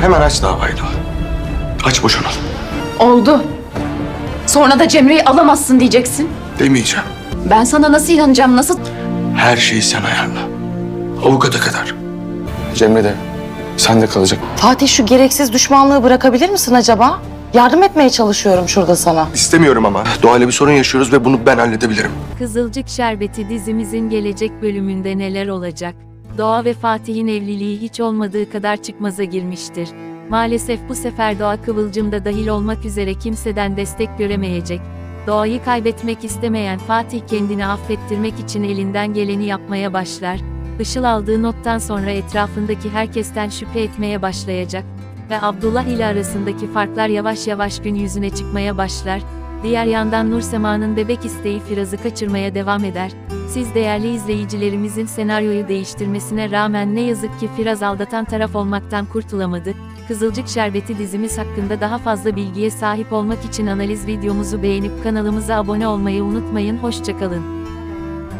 Hemen aç davayı da. Aç boşanalım. Oldu. Sonra da Cemre'yi alamazsın diyeceksin. Demeyeceğim. Ben sana nasıl inanacağım, nasıl... Her şeyi sen ayarla. Avukata kadar. Cemre de sen de kalacak. Fatih şu gereksiz düşmanlığı bırakabilir misin acaba? Yardım etmeye çalışıyorum şurada sana. İstemiyorum ama. Doğayla bir sorun yaşıyoruz ve bunu ben halledebilirim. Kızılcık Şerbeti dizimizin gelecek bölümünde neler olacak? Doğa ve Fatih'in evliliği hiç olmadığı kadar çıkmaza girmiştir. Maalesef bu sefer Doğa Kıvılcım da dahil olmak üzere kimseden destek göremeyecek. Doğayı kaybetmek istemeyen Fatih kendini affettirmek için elinden geleni yapmaya başlar. Işıl aldığı nottan sonra etrafındaki herkesten şüphe etmeye başlayacak ve Abdullah ile arasındaki farklar yavaş yavaş gün yüzüne çıkmaya başlar. Diğer yandan Nur Sema'nın bebek isteği Firaz'ı kaçırmaya devam eder. Siz değerli izleyicilerimizin senaryoyu değiştirmesine rağmen ne yazık ki Firaz aldatan taraf olmaktan kurtulamadı. Kızılcık Şerbeti dizimiz hakkında daha fazla bilgiye sahip olmak için analiz videomuzu beğenip kanalımıza abone olmayı unutmayın. Hoşçakalın.